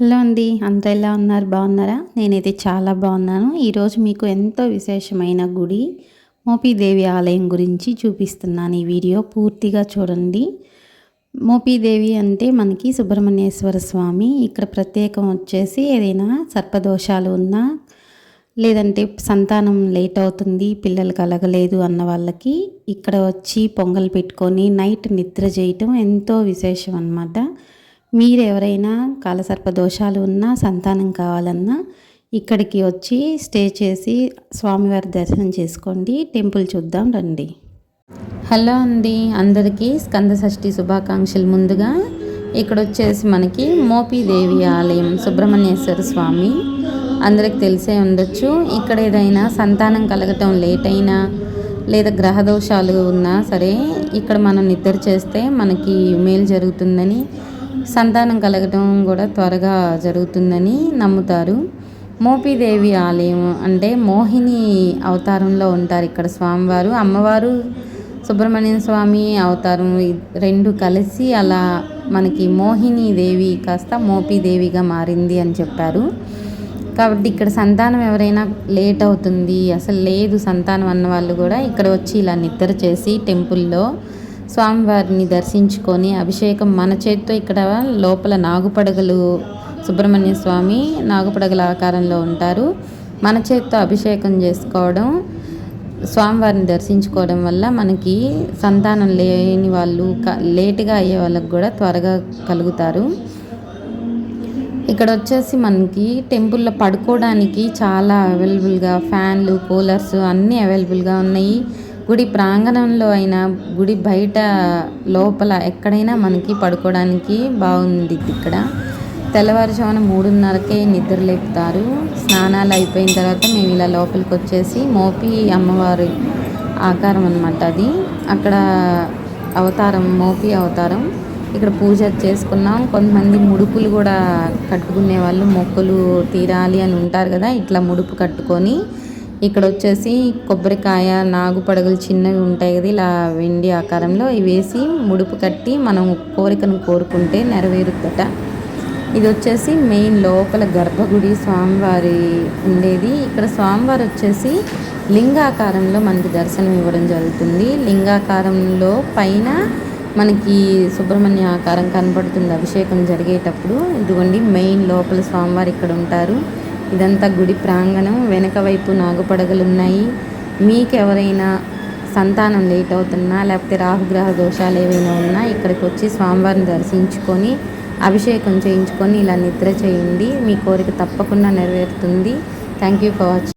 Hello అండి అంత ఎలా ఉన్నారు? బాగున్నారా? నేనైతే చాలా బాగున్నాను. ఈరోజు మీకు ఎంతో విశేషమైన గుడి మోపీదేవి ఆలయం గురించి చూపిస్తున్నాను. ఈ వీడియో పూర్తిగా చూడండి. మోపీదేవి అంటే మనకి సుబ్రహ్మణ్యేశ్వర స్వామి. ఇక్కడ ప్రత్యేకం వచ్చేసి ఏదైనా సర్పదోషాలు ఉన్నా లేదంటే సంతానం లేట్ అవుతుంది పిల్లలు కలగలేదు అన్న వాళ్ళకి ఇక్కడ వచ్చి పొంగల్ పెట్టుకొని నైట్ నిద్ర చేయటం ఎంతో విశేషం అన్నమాట. మీరు ఎవరైనా కాలసర్ప దోషాలు ఉన్నా సంతానం కావాలన్నా ఇక్కడికి వచ్చి స్టే చేసి స్వామివారి దర్శనం చేసుకోండి. టెంపుల్ చూద్దాం రండి. హలో అండి. అందరికీ స్కంద షష్ఠి శుభాకాంక్షలు ముందుగా ఇక్కడ వచ్చేసి మనకి మోపీదేవి ఆలయం సుబ్రహ్మణ్యేశ్వర స్వామి. అందరికి తెలిసే ఉండొచ్చు. ఇక్కడ ఏదైనా సంతానం కలగటం లేట్ అయినా లేదా గ్రహ దోషాలు ఉన్నా సరే ఇక్కడ మనం నిద్ర చేస్తే మనకి మేలు జరుగుతుందని సంతానం కలగటం కూడా త్వరగా జరుగుతుందని నమ్ముతారు. మోపిదేవి ఆలయం అంటే మోహిని అవతారంలో ఉంటారు ఇక్కడ స్వామివారు. అమ్మవారు సుబ్రహ్మణ్య స్వామి అవతారం రెండు కలిసి అలా మనకి మోహిని దేవి కాస్త మోపిదేవిగా మారింది అని చెప్పారు. కాబట్టి ఇక్కడ సంతానం ఎవరైనా లేట్ అవుతుంది అసలు లేదు సంతానం అన్న వాళ్ళు కూడా ఇక్కడ వచ్చి ఇలా నిద్ర చేసి టెంపుల్లో స్వామివారిని దర్శించుకొని అభిషేకం మన చేతితో ఇక్కడ లోపల నాగుపడగలు సుబ్రహ్మణ్య స్వామి నాగుపడగల ఆకారంలో ఉంటారు. మన చేతితో అభిషేకం చేసుకోవడం స్వామివారిని దర్శించుకోవడం వల్ల మనకి సంతానం లేని వాళ్ళు లేటుగా అయ్యే వాళ్ళకి కూడా త్వరగా కలుగుతారు. ఇక్కడ వచ్చేసి మనకి టెంపుల్లో పడుకోవడానికి చాలా అవైలబుల్గా ఫ్యాన్లు కూలర్స్ అన్నీ అవైలబుల్గా ఉన్నాయి. గుడి ప్రాంగణంలో అయినా గుడి బయట లోపల ఎక్కడైనా మనకి పడుకోవడానికి బాగుంది ఇక్కడ. తెల్లవారుజామున మూడున్నరకే నిద్ర లేపుతారు. స్నానాలు అయిపోయిన తర్వాత మేము ఇలా లోపలికి వచ్చేసి మోపి అమ్మవారి ఆకారం అనమాట అది. అక్కడ అవతారం మోపి అవతారం. ఇక్కడ పూజ చేసుకున్నాం. కొంతమంది ముడుపులు కూడా కట్టుకునే వాళ్ళు మొక్కలు తీరాలి అని ఉంటారు కదా ఇట్లా ముడుపు కట్టుకొని. ఇక్కడ వచ్చేసి కొబ్బరికాయ నాగు పడగలు చిన్నవి ఉంటాయి కదా ఇలా వెండి ఆకారంలో ఇవి వేసి ముడుపు కట్టి మనం కోరికను కోరుకుంటే నెరవేరుద్దట ఇది వచ్చేసి మెయిన్ లోపల గర్భగుడి స్వామివారి ఉండేది. ఇక్కడ స్వామివారు వచ్చేసి లింగాకారంలో మనకి దర్శనం ఇవ్వడం జరుగుతుంది. లింగాకారంలో పైన మనకి సుబ్రహ్మణ్య ఆకారం కనబడుతుంది. అభిషేకం జరిగేటప్పుడు ఇదిగోండి మెయిన్ లోపల స్వామివారు ఇక్కడ ఉంటారు. ఇదంతా గుడి ప్రాంగణం. వెనక వైపు నాగుపడగలు ఉన్నాయి మీకు ఎవరైనా సంతానం లేట్ అవుతున్నా లేకపోతే రాహుగ్రహ దోషాలు ఏవైనా ఉన్నా ఇక్కడికి వచ్చి స్వామివారిని దర్శించుకొని అభిషేకం చేయించుకొని ఇలా నిద్ర చేయండి. మీ కోరిక తప్పకుండా నెరవేరుతుంది. Thank you for watching